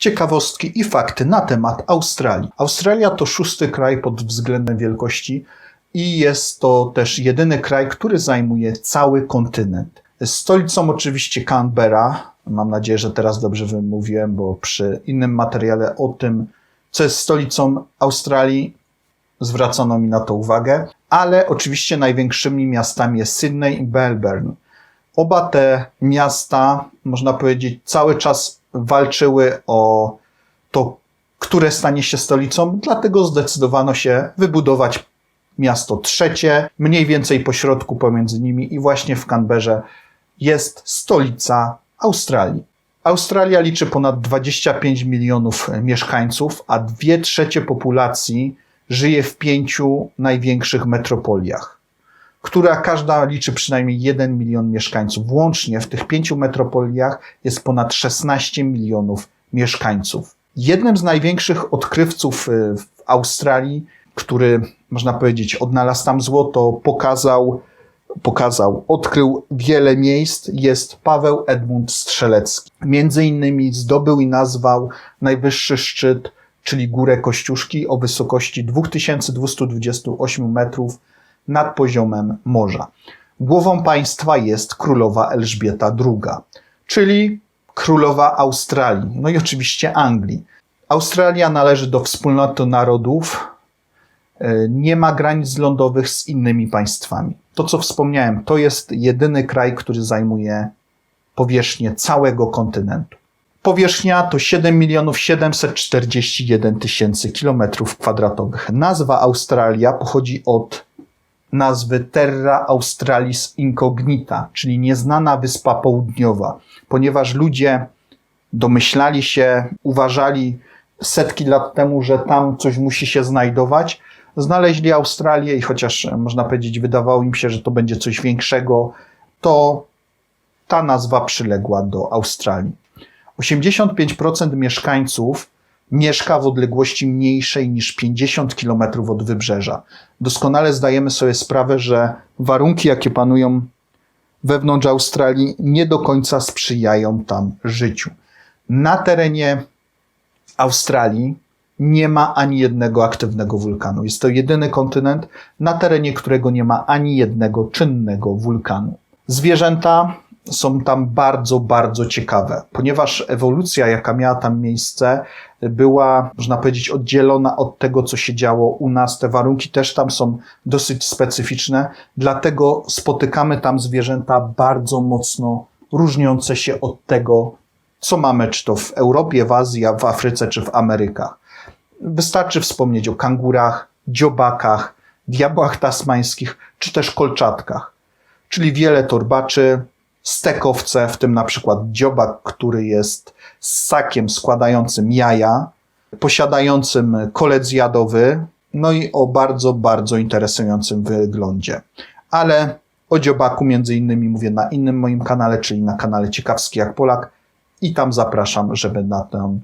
ciekawostki i fakty na temat Australii. Australia to szósty kraj pod względem wielkości i jest to też jedyny kraj, który zajmuje cały kontynent. Stolicą oczywiście Canberra. Mam nadzieję, że teraz dobrze wymówiłem, bo przy innym materiale o tym, co jest stolicą Australii, zwracono mi na to uwagę. Ale oczywiście największymi miastami jest Sydney i Melbourne. Oba te miasta, można powiedzieć, cały czas walczyły o to, które stanie się stolicą, dlatego zdecydowano się wybudować miasto trzecie, mniej więcej pośrodku pomiędzy nimi i właśnie w Canberrze jest stolica Australii. Australia liczy ponad 25 milionów mieszkańców, a dwie trzecie populacji żyje w pięciu największych metropoliach, która każda liczy przynajmniej 1 milion mieszkańców. Łącznie w tych pięciu metropoliach jest ponad 16 milionów mieszkańców. Jednym z największych odkrywców y, w Australii, który można powiedzieć odnalazł tam złoto, pokazał, pokazał, odkrył wiele miejsc, jest Paweł Edmund Strzelecki. Między innymi zdobył i nazwał najwyższy szczyt czyli Górę Kościuszki o wysokości 2228 metrów nad poziomem morza. Głową państwa jest królowa Elżbieta II, czyli królowa Australii, no i oczywiście Anglii. Australia należy do wspólnoty narodów, e, nie ma granic lądowych z innymi państwami. To, co wspomniałem, to jest jedyny kraj, który zajmuje powierzchnię całego kontynentu. Powierzchnia to 7 milionów 741 tysięcy kilometrów kwadratowych. Nazwa Australia pochodzi od nazwy Terra Australis Incognita, czyli nieznana wyspa południowa, ponieważ ludzie domyślali się, uważali setki lat temu, że tam coś musi się znajdować. Znaleźli Australię i chociaż można powiedzieć, wydawało im się, że to będzie coś większego, to ta nazwa przyległa do Australii. 85% mieszkańców mieszka w odległości mniejszej niż 50 km od wybrzeża. Doskonale zdajemy sobie sprawę, że warunki, jakie panują wewnątrz Australii, nie do końca sprzyjają tam życiu. Na terenie Australii nie ma ani jednego aktywnego wulkanu. Jest to jedyny kontynent, na terenie którego nie ma ani jednego czynnego wulkanu. Zwierzęta są tam bardzo, bardzo ciekawe, ponieważ ewolucja, jaka miała tam miejsce, była, można powiedzieć, oddzielona od tego, co się działo u nas. Te warunki też tam są dosyć specyficzne, dlatego spotykamy tam zwierzęta bardzo mocno różniące się od tego, co mamy, czy to w Europie, w Azji, w Afryce, czy w Amerykach. Wystarczy wspomnieć o kangurach, dziobakach, diabłach tasmańskich, czy też kolczatkach, czyli wiele torbaczy, stekowce, w tym na przykład dziobak, który jest ssakiem składającym jaja, posiadającym kolec jadowy, no i o bardzo, bardzo interesującym wyglądzie. Ale o dziobaku między innymi mówię na innym moim kanale, czyli na kanale Ciekawski jak Polak i tam zapraszam, żeby na ten,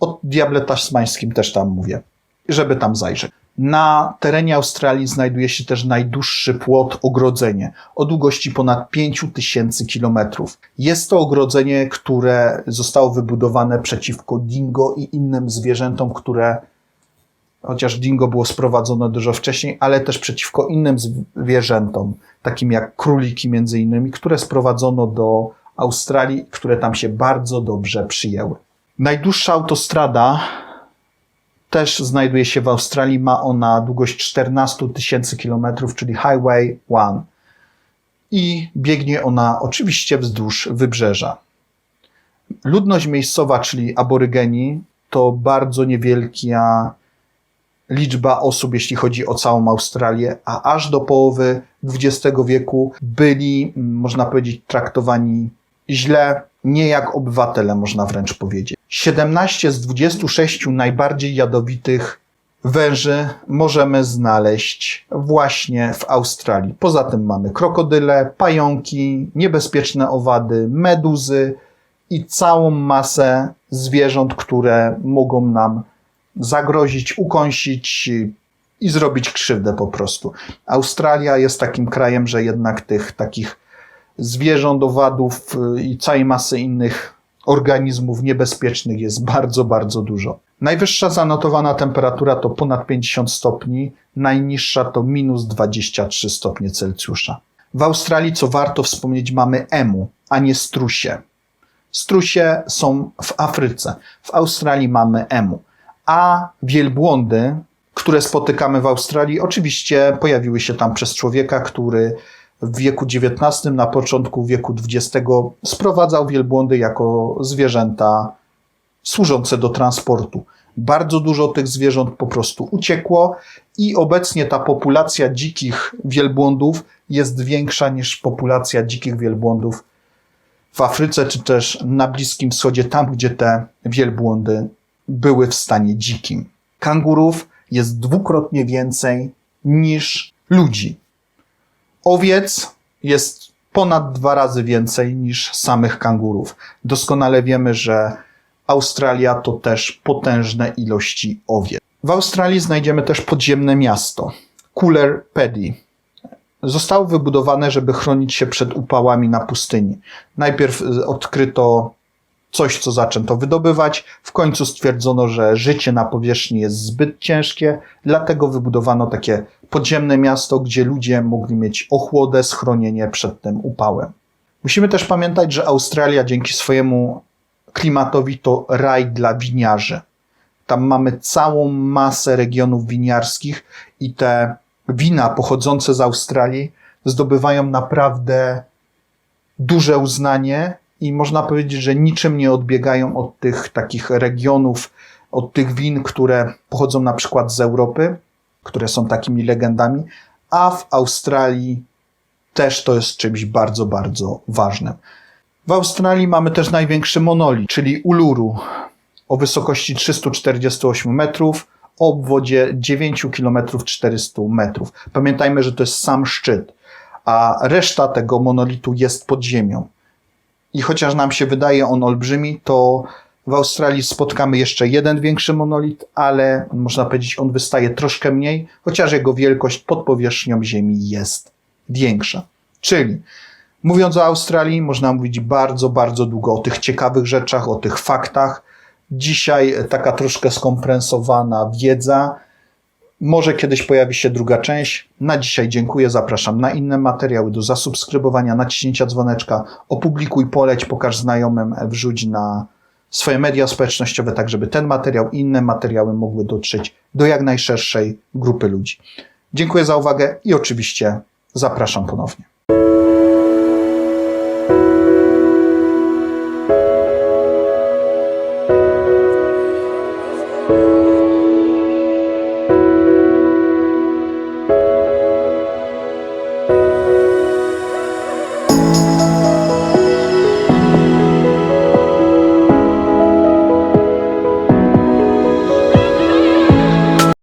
o diable tasmańskim też tam mówię, żeby tam zajrzeć. Na terenie Australii znajduje się też najdłuższy płot ogrodzenie o długości ponad 5000 kilometrów. Jest to ogrodzenie, które zostało wybudowane przeciwko dingo i innym zwierzętom, które chociaż dingo było sprowadzone dużo wcześniej, ale też przeciwko innym zwierzętom, takim jak króliki między innymi, które sprowadzono do Australii, które tam się bardzo dobrze przyjęły. Najdłuższa autostrada też znajduje się w Australii. Ma ona długość 14 tysięcy kilometrów, czyli Highway 1. I biegnie ona oczywiście wzdłuż wybrzeża. Ludność miejscowa, czyli aborygeni, to bardzo niewielka liczba osób, jeśli chodzi o całą Australię, a aż do połowy XX wieku byli, można powiedzieć, traktowani źle, nie jak obywatele, można wręcz powiedzieć. 17 z 26 najbardziej jadowitych węży możemy znaleźć właśnie w Australii. Poza tym mamy krokodyle, pająki, niebezpieczne owady, meduzy i całą masę zwierząt, które mogą nam zagrozić, ukąsić i zrobić krzywdę po prostu. Australia jest takim krajem, że jednak tych takich zwierząt, owadów y, i całej masy innych organizmów niebezpiecznych jest bardzo, bardzo dużo. Najwyższa zanotowana temperatura to ponad 50 stopni, najniższa to minus 23 stopnie Celsjusza. W Australii, co warto wspomnieć, mamy emu, a nie strusie. Strusie są w Afryce. W Australii mamy emu. A wielbłądy, które spotykamy w Australii, oczywiście pojawiły się tam przez człowieka, który w wieku XIX, na początku wieku XX sprowadzał wielbłądy jako zwierzęta służące do transportu. Bardzo dużo tych zwierząt po prostu uciekło i obecnie ta populacja dzikich wielbłądów jest większa niż populacja dzikich wielbłądów w Afryce czy też na Bliskim Wschodzie, tam gdzie te wielbłądy były w stanie dzikim. Kangurów jest dwukrotnie więcej niż ludzi. Owiec jest ponad dwa razy więcej niż samych kangurów. Doskonale wiemy, że Australia to też potężne ilości owiec. W Australii znajdziemy też podziemne miasto Cooler Pedy. Zostało wybudowane, żeby chronić się przed upałami na pustyni. Najpierw y, odkryto coś, co zaczęto wydobywać. W końcu stwierdzono, że życie na powierzchni jest zbyt ciężkie, dlatego wybudowano takie podziemne miasto, gdzie ludzie mogli mieć ochłodę, schronienie przed tym upałem. Musimy też pamiętać, że Australia dzięki swojemu klimatowi to raj dla winiarzy. Tam mamy całą masę regionów winiarskich i te wina pochodzące z Australii zdobywają naprawdę duże uznanie i można powiedzieć, że niczym nie odbiegają od tych takich regionów, od tych win, które pochodzą na przykład z Europy, które są takimi legendami, a w Australii też to jest czymś bardzo, bardzo ważnym. W Australii mamy też największy monolit, czyli Uluru, o wysokości 348 metrów, o obwodzie 9 km 400 metrów. Pamiętajmy, że to jest sam szczyt, a reszta tego monolitu jest pod ziemią. I chociaż nam się wydaje on olbrzymi, to w Australii spotkamy jeszcze jeden większy monolit, ale można powiedzieć, on wystaje troszkę mniej, chociaż jego wielkość pod powierzchnią Ziemi jest większa. Czyli mówiąc o Australii, można mówić bardzo, bardzo długo o tych ciekawych rzeczach, o tych faktach. Dzisiaj taka troszkę skompresowana wiedza. Może kiedyś pojawi się druga część. Na dzisiaj dziękuję, zapraszam na inne materiały do zasubskrybowania, naciśnięcia dzwoneczka, opublikuj, poleć, pokaż znajomym, wrzuć na swoje media społecznościowe, tak żeby ten materiał i inne materiały mogły dotrzeć do jak najszerszej grupy ludzi. Dziękuję za uwagę i oczywiście zapraszam ponownie.